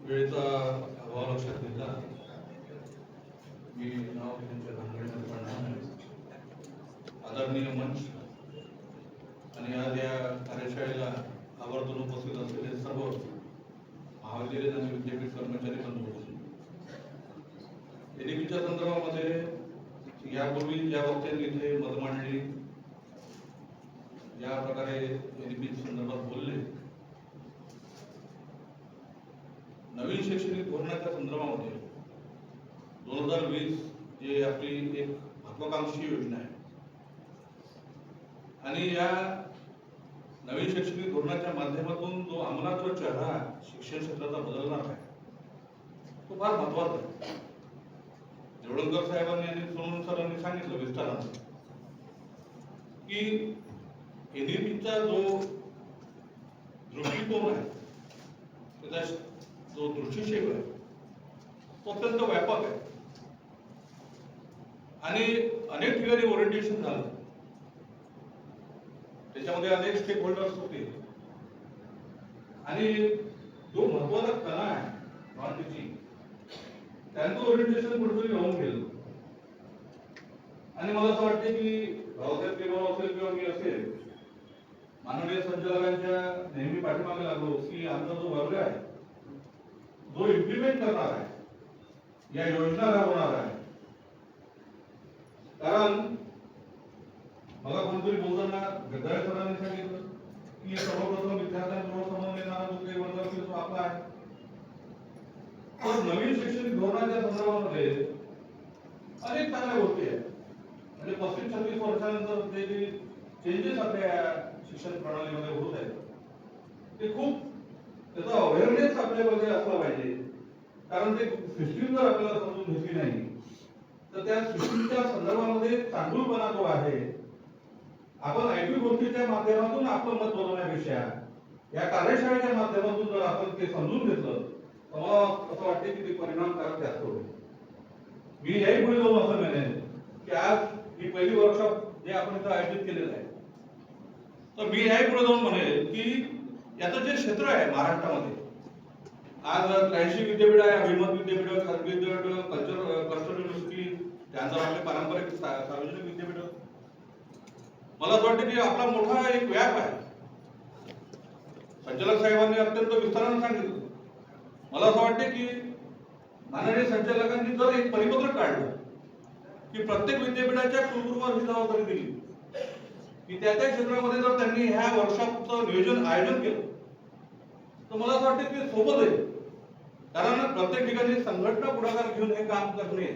वेळेचा अभाव लक्षात घेता मी नाव त्यांच्या भानगडीमध्ये पडणार नाही आदरणीय मंच आणि आज या कार्यशाळेला आवर्जून उपस्थित असलेले सर्व महाविद्यालय आणि विद्यापीठ कर्मचारी बंधू एनईपीच्या संदर्भामध्ये यापूर्वी ज्या वक्त्यांनी इथे मत मांडली ज्या प्रकारे एनईपी कोरोनाच्या धोरणाच्या संदर्भामध्ये दोन हजार वीस जे आपली एक महत्वाकांक्षी योजना आहे. आणि या नवीन शैक्षणिक धोरणाच्या माध्यमातून जो अंमलाचा चेहरा शिक्षण क्षेत्राचा बदलणार आहे तो फार महत्त्वाचा आहे. देवळकर साहेबांनी आणि सोनवणे सरांनी सांगितलं विस्तारानं की एनईपीचा जो दृष्टिकोन आहे त्याचा जो दृष्टिक्षेप आहे तो अत्यंत व्यापक आहे. आणि अनेक ठिकाणी ओरिएंटेशन झालं. त्याच्यामध्ये अनेक स्टेक होल्डर्स होते. आणि जो महत्त्वाचा कला आहे क्रांतीची त्यांचं ओरिएंटेशन कुठेतरी राहून गेलं. आणि मला असं वाटते की रावसाहेब केवळ असेल किंवा मी असेल माननीय संचालकांच्या नेहमी पाठीमागे लागलो की आमचा जो वर्ग आहे जो इम्प्लिमेंट करणार आहे या योजना राबवणार आहे. कारण मला कोणतरी बोलताना गद्दार सरांनी सांगितलं की सर्वप्रथम विद्यार्थ्यांबरोबर संबंध येणारा जो काही वर्ग असेल तो आपला आहे. तर नवीन शैक्षणिक धोरणाच्या संदर्भामध्ये अनेक चांगल्या गोष्टी आहेत. म्हणजे पस्तीस छत्तीस वर्षानंतर जे जे चेंजेस आपल्या शिक्षण प्रणालीमध्ये होत आहेत ते खूप त्याचा अवेअरनेस आपल्यामध्ये कारण ते सिस्टीम जर आपल्याला समजून घेतली नाही. तर त्या सिस्टीमच्या संदर्भामध्ये चांगुलपणा जो आहे आपण ऐकू गोष्टीच्या माध्यमातून आपलं मत बनवण्यापेक्षा या कार्यशाळेच्या माध्यमातून जर आपण ते समजून घेतलं तर मला असं वाटते की ते परिणामकारक जास्त होईल. मी याही पुढे जाऊन असं म्हणेन की आज ही पहिली वर्कशॉप जे आपण इथं आयोजित केलेलं आहे तर मी याही पुढे जाऊन म्हणेन की याचं जे क्षेत्र आहे महाराष्ट्रामध्ये आज त्र्याऐंशी विद्यापीठ आहे अभिमत विद्यापीठ खाजगी विद्यापीठ कल्चर कल्चर युनिव्हर्सिटी त्यांचा आपले पारंपरिक सार्वजनिक विद्यापीठ. मला असं वाटतं की आपला मोठा एक व्याप आहे. संचालक साहेबांनी अत्यंत विस्ताराने सांगितलं. मला असं वाटते की माननीय संचालकांनी जर एक परिपत्रक काढलं की प्रत्येक विद्यापीठाच्या कुलगुरूवर ही जबाबदारी दिली की त्या त्या क्षेत्रामध्ये जर त्यांनी ह्या वर्कशॉपचं नियोजन आयोजन केलं तर मला असं वाटतं ते सोबत आहे. कारण प्रत्येक ठिकाणी संघटना पुढाकार घेऊन हे काम करणे